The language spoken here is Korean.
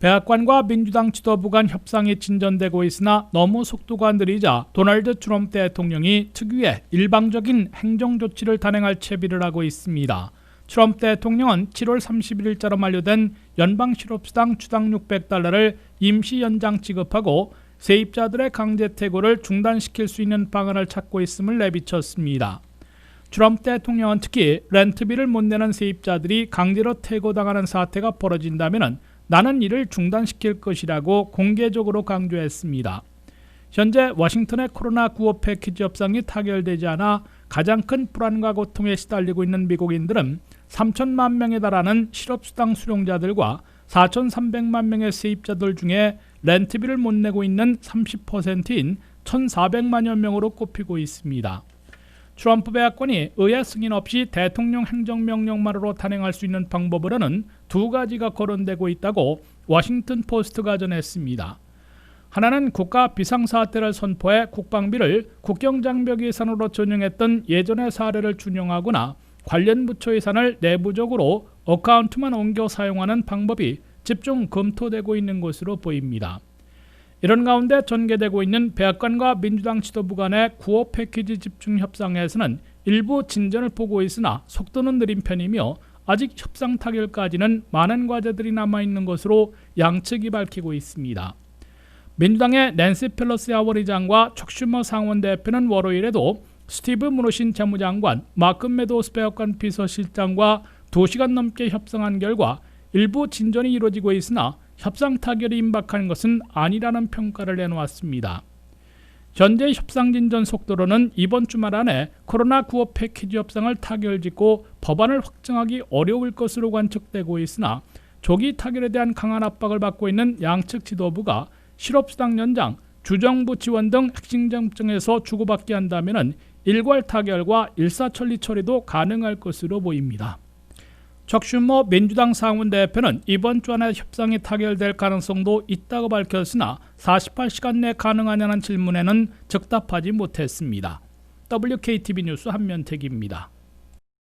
백악관과 민주당 지도부 간 협상이 진전되고 있으나 너무 속도가 느리자 도널드 트럼프 대통령이 특유의 일방적인 행정 조치를 단행할 채비를 하고 있습니다. 트럼프 대통령은 7월 31일자로 만료된 연방 실업수당 주당 600달러를 임시 연장 지급하고 세입자들의 강제 퇴고를 중단시킬 수 있는 방안을 찾고 있음을 내비쳤습니다. 트럼프 대통령은 특히 렌트비를 못 내는 세입자들이 강제로 퇴고당하는 사태가 벌어진다면 나는 이를 중단시킬 것이라고 공개적으로 강조했습니다. 현재 워싱턴의 코로나 구호 패키지 협상이 타결되지 않아 가장 큰 불안과 고통에 시달리고 있는 미국인들은 3천만 명에 달하는 실업수당 수령자들과 4,300만 명의 세입자들 중에 렌트비를 못 내고 있는 30%인 1,400만여 명으로 꼽히고 있습니다. 트럼프 백악관이 의회 승인 없이 대통령 행정명령만으로 단행할 수 있는 방법으로는 두 가지가 거론되고 있다고 워싱턴 포스트가 전했습니다. 하나는 국가 비상사태를 선포해 국방비를 국경장벽 예산으로 전용했던 예전의 사례를 준용하거나 관련 부처 예산을 내부적으로 어카운트만 옮겨 사용하는 방법이 집중 검토되고 있는 것으로 보입니다. 이런 가운데 전개되고 있는 백악관과 민주당 지도부 간의 구호 패키지 집중 협상에서는 일부 진전을 보고 있으나 속도는 느린 편이며 아직 협상 타결까지는 많은 과제들이 남아 있는 것으로 양측이 밝히고 있습니다. 민주당의 낸시 펠로시 하원의장과 척슈머 상원 대표는 월요일에도 스티브 무노신 재무장관, 마크 메도스 백악관 비서실장과 2시간 넘게 협상한 결과 일부 진전이 이루어지고 있으나 협상 타결이 임박한 것은 아니라는 평가를 내놓았습니다. 현재 협상 진전 속도로는 이번 주말 안에 코로나 구호 패키지 협상을 타결짓고 법안을 확정하기 어려울 것으로 관측되고 있으나 조기 타결에 대한 강한 압박을 받고 있는 양측 지도부가 실업수당 연장, 주정부 지원 등 핵심 정점에서 주고받게 한다면 일괄 타결과 일사천리 처리도 가능할 것으로 보입니다. 적슈머 민주당 상원 대표는 이번 주 안에 협상이 타결될 가능성도 있다고 밝혔으나 48시간 내 가능하냐는 질문에는 즉답하지 못했습니다. WKTV 뉴스 한면택입니다.